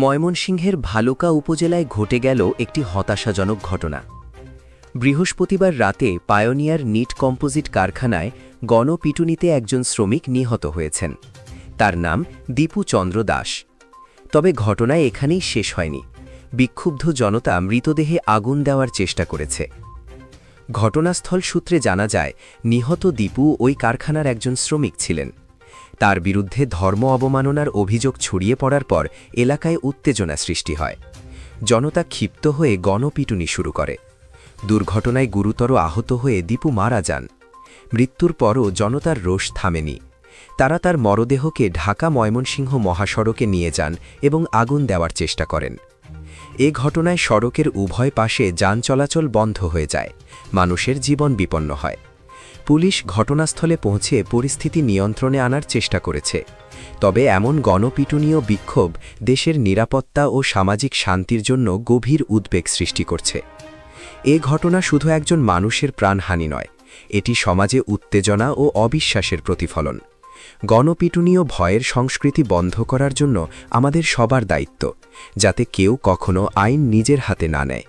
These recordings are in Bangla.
ময়মনসিংহের ভালুকা উপজেলায় ঘটে গেল একটি হতাশাজনক ঘটনা। বৃহস্পতিবার রাতে পায়োনিয়ার নিট কম্পোজিট কারখানায় গণপিটুনিতে একজন শ্রমিক নিহত হয়েছেন। তার নাম দীপু চন্দ্র দাস। তবে ঘটনায় এখানেই শেষ হয়নি। বিক্ষুব্ধ জনতা মৃতদেহে আগুন দেওয়ার চেষ্টা করেছে। ঘটনাস্থল সূত্রে জানা যায়, নিহত দীপু ওই কারখানার একজন শ্রমিক ছিলেন। তার বিরুদ্ধে ধর্ম অবমাননার অভিযোগ ছড়িয়ে পড়ার পর এলাকায় উত্তেজনা সৃষ্টি হয়। জনতা ক্ষিপ্ত হয়ে গণপিটুনি শুরু করে। দুর্ঘটনায় গুরুতর আহত হয়ে দীপু মারা যান। মৃত্যুর পরও জনতার রোষ থামেনি। তারা তার মরদেহকে ঢাকা ময়মনসিংহ মহাসড়কে নিয়ে যান এবং আগুন দেওয়ার চেষ্টা করেন। এ ঘটনায় সড়কের উভয় পাশে যান চলাচল বন্ধ হয়ে যায়। মানুষের জীবন বিপন্ন হয়। পুলিশ ঘটনাস্থলে পৌঁছে পরিস্থিতি নিয়ন্ত্রণে আনার চেষ্টা করেছে। তবে এমন গণপিটুনীয় বিক্ষোভ দেশের নিরাপত্তা ও সামাজিক শান্তির জন্য গভীর উদ্বেগ সৃষ্টি করছে। এ ঘটনা শুধু একজন মানুষের প্রাণহানি নয়, এটি সমাজে উত্তেজনা ও অবিশ্বাসের প্রতিফলন। গণপিটুনীয় ভয়ের সংস্কৃতি বন্ধ করার জন্য আমাদের সবার দায়িত্ব, যাতে কেউ কখনো আইন নিজের হাতে না নেয়।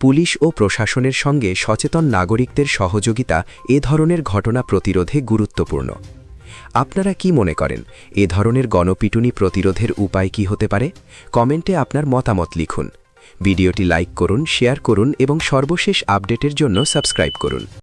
পুলিশ ও প্রশাসনের সঙ্গে সচেতন নাগরিকদের সহযোগিতা এ ধরনের ঘটনা প্রতিরোধে গুরুত্বপূর্ণ। আপনারা কি মনে করেন, এ ধরনের গণপিটুনি প্রতিরোধের উপায় কি হতে পারে? কমেন্টে আপনার মতামত লিখুন। ভিডিওটি লাইক করুন, শেয়ার করুন এবং সর্বশেষ আপডেটের জন্য সাবস্ক্রাইব করুন।